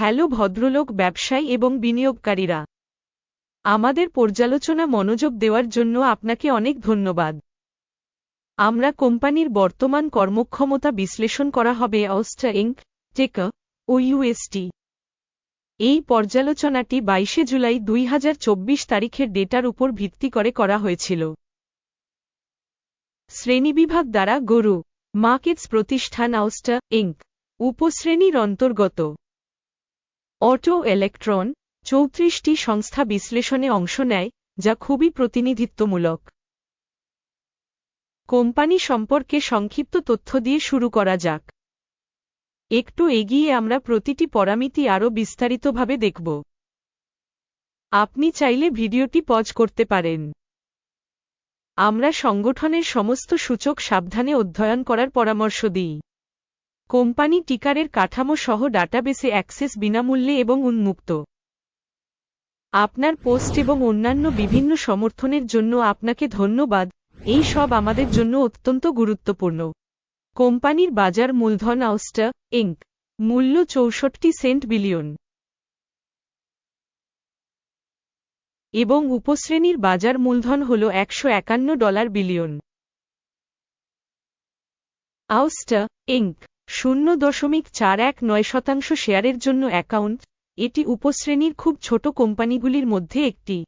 Hello ভদ্রলোক, ব্যবসায়ী এবং বিনিয়োগকারীরা। আমাদের পর্যালোচনা মনোযোগ দেওয়ার জন্য আপনাকে অনেক ধন্যবাদ। আমরা কোম্পানির বর্তমান কর্মক্ষমতা বিশ্লেষণ করা হবে অস্টা ইঙ্ক, টেকা, ও ইউএসটি এই পর্যালোচনাটি বাইশে জুলাই দুই হাজার চব্বিশ তারিখের ডেটার উপর ভিত্তি করে করা হয়েছিল। শ্রেণীবিভাগ দ্বারা গরু, মার্কেটস প্রতিষ্ঠান আউস্টা ইঙ্ক, উপশ্রেণীর অন্তর্গত। অটো ইলেকট্রন চৌত্রিশটি সংস্থা বিশ্লেষণে অংশ নেয়, যা খুবই প্রতিনিধিত্বমূলক। কোম্পানি সম্পর্কে সংক্ষিপ্ত তথ্য দিয়ে শুরু করা যাক। একটু এগিয়ে আমরা প্রতিটি পরামিতি আরও বিস্তারিতভাবে দেখব। আপনি চাইলে ভিডিওটি পজ করতে পারেন। আমরা সংগঠনের সমস্ত সূচক সাবধানে অধ্যয়ন করার পরামর্শ দিই। কোম্পানি টিকারের কাঠামো সহ ডাটাবেসে অ্যাক্সেস বিনামূল্যে এবং উন্মুক্ত। আপনার পোস্ট এবং অন্যান্য বিভিন্ন সমর্থনের জন্য আপনাকে ধন্যবাদ, এই সব আমাদের জন্য অত্যন্ত গুরুত্বপূর্ণ। কোম্পানির বাজার মূলধন আউস্টা ইঙ্ক মূল্য চৌষট্টি সেন্ট বিলিয়ন। এবং উপশ্রেণীর বাজার মূলধন হল একশো একান্ন ডলার বিলিয়ন। আউস্টা ইঙ্ক শূন্য দশমিক চার এক নয় শতাংশ শেয়ারের জন্য অ্যাকাউন্ট, এটি উপশ্রেণীর খুব ছোট কোম্পানিগুলির মধ্যে একটি।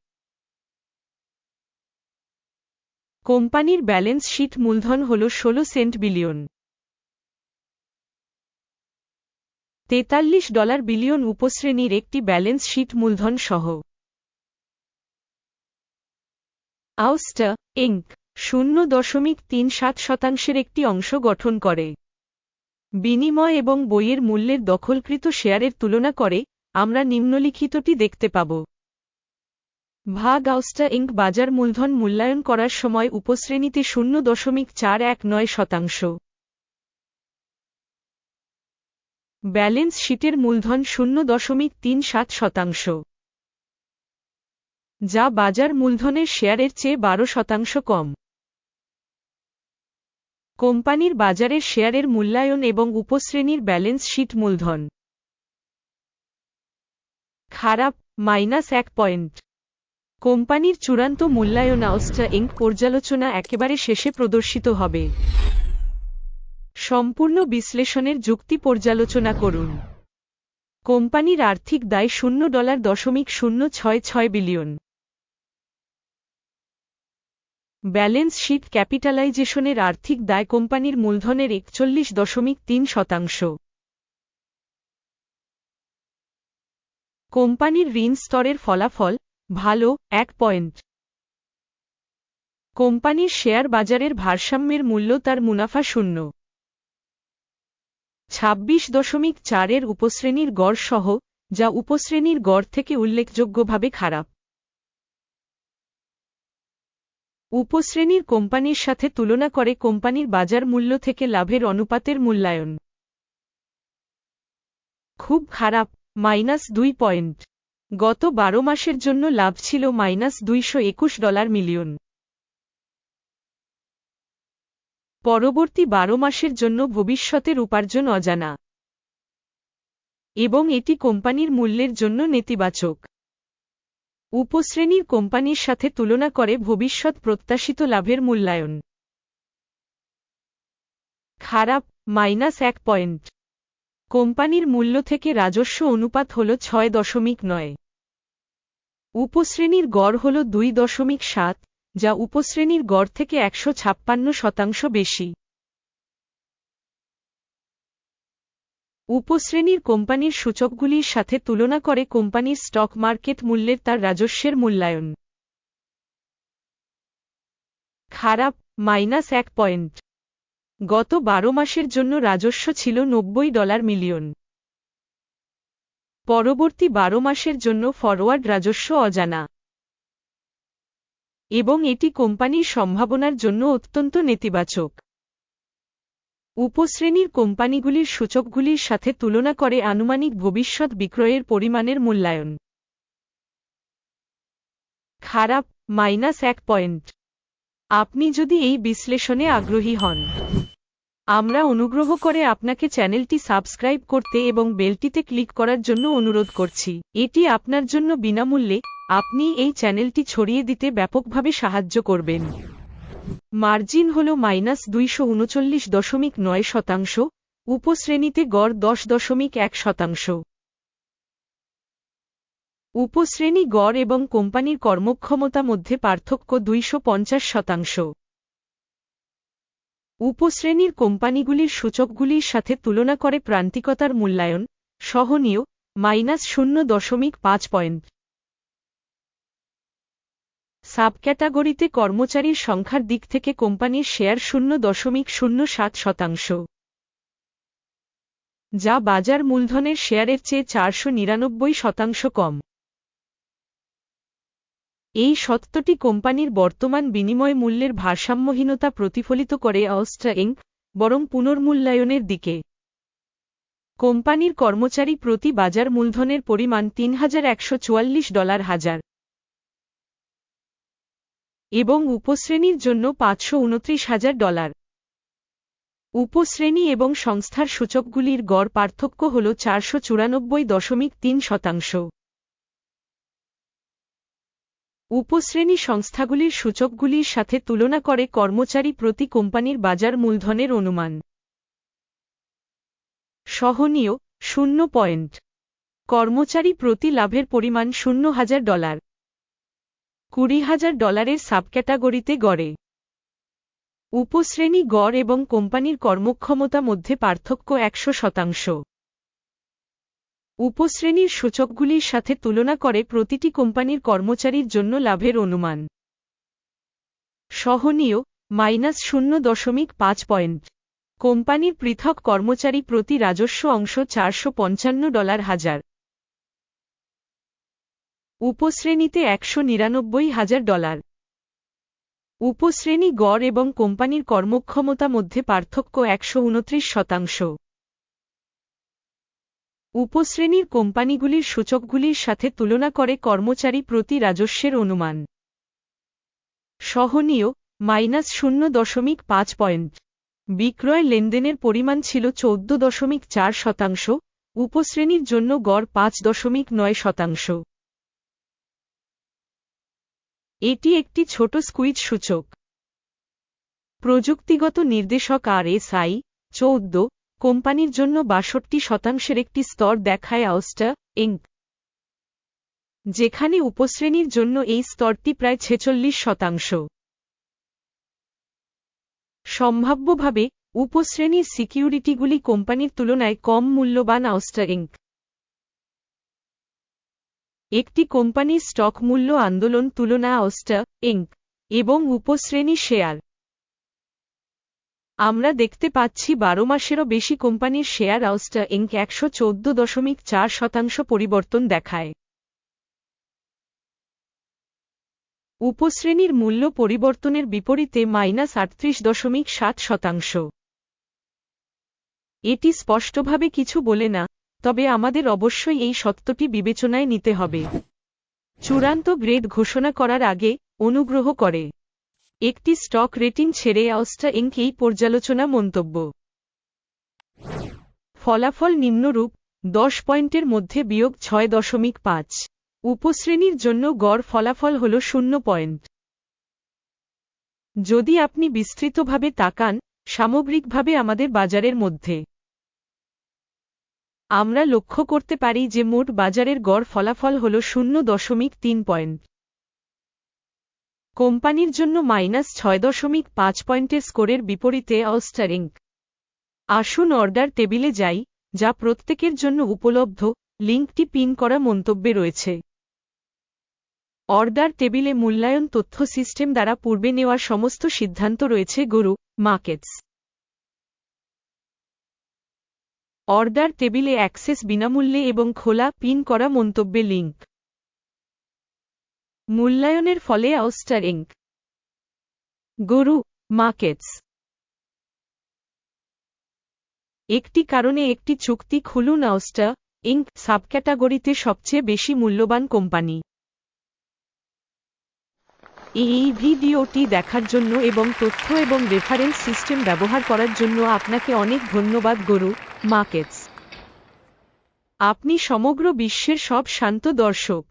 কোম্পানির ব্যালেন্স শীট মূলধন হল ষোলো সেন্ট বিলিয়ন। তেতাল্লিশ ডলার বিলিয়ন উপশ্রেণীর একটি ব্যালেন্স শীট মূলধন সহ। আউস্টা, ইঙ্ক, শূন্য দশমিক তিন সাত শতাংশের একটি অংশ গঠন করে। বিনিময় এবং বইয়ের মূল্যের দখলকৃত শেয়ারের তুলনা করে, আমরা নিম্নলিখিতটি দেখতে পাব। ভাগ আউস্টা ইঙ্ক বাজার মূলধন মূল্যায়ন করার সময় উপশ্রেণীতে শূন্য দশমিক চার এক নয় শতাংশ। ব্যালেন্স শিটের মূলধন শূন্য দশমিক তিন সাত শতাংশ। যা বাজার মূলধনের শেয়ারের চেয়ে বারো শতাংশ কম। কোম্পানির বাজারের শেয়ারের মূল্যায়ন এবং উপশ্রেণীর ব্যালেন্স শীট মূলধন। খারাপ, মাইনাস এক পয়েন্ট। কোম্পানির চূড়ান্ত মূল্যায়ন আউস্টা ইঙ্ক পর্যালোচনা একেবারে শেষে প্রদর্শিত হবে। সম্পূর্ণ বিশ্লেষণের যুক্তি পর্যালোচনা করুন। কোম্পানির আর্থিক দায় শূন্য ডলার দশমিক শূন্য ছয় ছয় বিলিয়ন। ব্যালেন্স শীট ক্যাপিটালাইজেশনের আর্থিক দায় কোম্পানির মূলধনের একচল্লিশ দশমিক তিন শতাংশ। কোম্পানির ঋণ স্তরের ফলাফল, ভালো, এক পয়েন্ট। কোম্পানির শেয়ার বাজারের ভারসাম্যের মূল্য তার মুনাফা শূন্য। ছাব্বিশ দশমিক চারের উপশ্রেণীর গড় সহ, যা উপশ্রেণীর গড় থেকে উল্লেখযোগ্যভাবে খারাপ। উপশ্রেণীর কোম্পানির সাথে তুলনা করে কোম্পানির বাজার মূল্য থেকে লাভের অনুপাতের মূল্যায়ন। খুব খারাপ, মাইনাস দুই পয়েন্ট। গত বারো মাসের জন্য লাভ ছিল মাইনাস দুইশো একুশ ডলার মিলিয়ন। পরবর্তী বারো মাসের জন্য ভবিষ্যতের উপার্জন অজানা। এবং এটি কোম্পানির মূল্যের জন্য নেতিবাচক। উপশ্রেণীর কোম্পানির সাথে তুলনা করে ভবিষ্যৎ প্রত্যাশিত লাভের মূল্যায়ন। খারাপ, মাইনাস এক পয়েন্ট। কোম্পানির মূল্য থেকে রাজস্ব অনুপাত হল ছয় দশমিক নয়। উপশ্রেণীর গড় হল দুই দশমিক সাত, যা উপশ্রেণীর গড় থেকে একশো ছাপ্পান্ন শতাংশ বেশি। উপশ্রেণীর কোম্পানির সূচকগুলির সাথে তুলনা করে কোম্পানির স্টক মার্কেট মূল্যের তার রাজস্বের মূল্যায়ন। খারাপ, মাইনাস এক পয়েন্ট। গত বারো মাসের জন্য রাজস্ব ছিল নব্বই ডলার মিলিয়ন। পরবর্তী বারো মাসের জন্য ফরওয়ার্ড রাজস্ব অজানা। এবং এটি কোম্পানির সম্ভাবনার জন্য অত্যন্ত নেতিবাচক। উপশ্রেণীর কোম্পানিগুলির সূচকগুলির সাথে তুলনা করে আনুমানিক ভবিষ্যৎ বিক্রয়ের পরিমাণের মূল্যায়ন। খারাপ, মাইনাস এক পয়েন্ট। আপনি যদি এই বিশ্লেষণে আগ্রহী হন। আমরা অনুগ্রহ করে আপনাকে চ্যানেলটি সাবস্ক্রাইব করতে এবং বেলটিতে ক্লিক করার জন্য অনুরোধ করছি। এটি আপনার জন্য বিনামূল্যে, আপনি এই চ্যানেলটি ছড়িয়ে দিতে ব্যাপকভাবে সাহায্য করবেন। মার্জিন হল মাইনাস দুইশো উনচল্লিশ দশমিক নয় শতাংশ, উপশ্রেণীতে গড় দশ দশমিক এক শতাংশ। উপশ্রেণী গড় এবং কোম্পানির কর্মক্ষমতা মধ্যে পার্থক্য দুইশো পঞ্চাশ শতাংশ। উপশ্রেণীর কোম্পানিগুলির সূচকগুলির সাথে তুলনা করে প্রান্তিকতার মূল্যায়ন, সহনীয়, মাইনাস শূন্য দশমিক পাঁচ পয়েন্ট। সাবক্যাটাগরিতে কর্মচারীর সংখ্যার দিক থেকে কোম্পানির শেয়ার শূন্য দশমিক শূন্য সাত শতাংশ। যা বাজার মূলধনের শেয়ারের চেয়ে চারশো নিরানব্বই শতাংশ কম। এই সত্যটি কোম্পানির বর্তমান বিনিময় মূল্যের ভারসাম্যহীনতা প্রতিফলিত করে অস্ট্রা ইঙ্ক, বরং পুনর্মূল্যায়নের দিকে। কোম্পানির কর্মচারী প্রতি বাজার মূলধনের পরিমাণ তিন হাজার একশো চুয়াল্লিশ ডলার হাজার। এবং উপশ্রেণীর জন্য পাঁচশো উনত্রিশ হাজার ডলার। উপশ্রেণী এবং সংস্থার সূচকগুলির গড় পার্থক্য হল চারশো চুরানব্বই দশমিক তিন শতাংশ। উপশ্রেণী সংস্থাগুলির সূচকগুলির সাথে তুলনা করে কর্মচারী প্রতি কোম্পানির বাজার মূলধনের অনুমান। সহনীয়, শূন্য পয়েন্ট। কর্মচারী প্রতি লাভের পরিমাণ শূন্য হাজার ডলার। কুড়ি হাজার ডলারের সাবক্যাটাগরিতে গড়ে। উপশ্রেণী গড় এবং কোম্পানির কর্মক্ষমতা মধ্যে পার্থক্য একশো শতাংশ। উপশ্রেণীর সূচকগুলির সাথে তুলনা করে প্রতিটি কোম্পানির কর্মচারীর জন্য লাভের অনুমান। সহনীয়, মাইনাস শূন্য দশমিক পাঁচ পয়েন্ট। কোম্পানির পৃথক কর্মচারী প্রতি রাজস্ব অংশ চারশো পঞ্চান্ন ডলার হাজার। উপশ্রেণীতে একশো নিরানব্বই হাজার ডলার। উপশ্রেণী গড় এবং কোম্পানির কর্মক্ষমতা মধ্যে পার্থক্য একশো উনত্রিশ শতাংশ। উপশ্রেণীর কোম্পানিগুলির সূচকগুলির সাথে তুলনা করে কর্মচারী প্রতি রাজস্বের অনুমান। সহনীয়, মাইনাস শূন্য দশমিক পাঁচ পয়েন্ট। বিক্রয় লেনদেনের পরিমাণ ছিল চৌদ্দ দশমিক চার শতাংশ। উপশ্রেণীর জন্য গড় পাঁচ দশমিক নয় শতাংশ। এটি একটি ছোট স্কুইজ সূচক। প্রযুক্তিগত নির্দেশক আর এস আই চৌদ্দ, কোম্পানির জন্য বাষট্টি শতাংশের একটি স্তর দেখায় আউস্টা ইঙ্ক যেখানে উপশ্রেণীর জন্য এই স্তরটি প্রায় ছেচল্লিশ শতাংশ। সম্ভাব্যভাবে, উপশ্রেণীর সিকিউরিটিগুলি কোম্পানির তুলনায় কম মূল্যবান আউস্টা ইঙ্ক একটি কোম্পানির স্টক মূল্য আন্দোলন তুলনা অস্টা ইঙ্ক, এবং উপশ্রেণী শেয়ার। আমরা দেখতে পাচ্ছি বারো মাসেরও বেশি কোম্পানির শেয়ার আউস্টা ইঙ্ক একশো চোদ্দ দশমিক চার শতাংশ পরিবর্তন দেখায়। উপশ্রেণীর মূল্য পরিবর্তনের বিপরীতে মাইনাস আটত্রিশ দশমিক সাত শতাংশ। এটি স্পষ্টভাবে কিছু বলে না তবে আমাদের অবশ্যই এই সত্যটি বিবেচনায় নিতে হবে। চূড়ান্ত গ্রেড ঘোষণা করার আগে অনুগ্রহ করে একটি স্টক রেটিং ছেড়ে অস্টা ইঙ্ক এই পর্যালোচনা মন্তব্য। ফলাফল নিম্নরূপ, দশ পয়েন্টের মধ্যে বিয়োগ ছয় দশমিক পাঁচ। উপশ্রেণীর জন্য গড় ফলাফল হল শূন্য পয়েন্ট। যদি আপনি বিস্তৃতভাবে তাকান, সামগ্রিকভাবে আমাদের বাজারের মধ্যে আমরা লক্ষ্য করতে পারি যে মোট বাজারের গড় ফলাফল হল শূন্য দশমিক তিন পয়েন্ট। কোম্পানির জন্য মাইনাস ছয় দশমিক পাঁচ পয়েন্টের স্কোরের বিপরীতে অস্টারিং আসুন অর্ডার টেবিলে যাই, যা প্রত্যেকের জন্য উপলব্ধ, লিঙ্কটি পিন করা মন্তব্যে রয়েছে। অর্ডার টেবিলে মূল্যায়ন তথ্য সিস্টেম দ্বারা পূর্বে নেওয়া সমস্ত সিদ্ধান্ত রয়েছে, গরু, মার্কেটস। অর্ডার টেবিলে অ্যাক্সেস বিনামূল্যে এবং খোলা পিন করা মন্তব্যে লিঙ্ক মূল্যায়নের ফলে আউস্টার ইঙ্ক গরু, মার্কেটস। একটি কারণে একটি চুক্তি খুলুন আউস্টা ইঙ্ক সাবক্যাটাগরিতে সবচেয়ে বেশি মূল্যবান কোম্পানি। এই ভিডিওটি দেখার জন্য এবং তথ্য এবং রেফারেন্স সিস্টেম ব্যবহার করার জন্য আপনাকে অনেক ধন্যবাদ, গরু। মার্কেটস। আপনি সমগ্র বিশ্বের সব শান্ত দর্শক।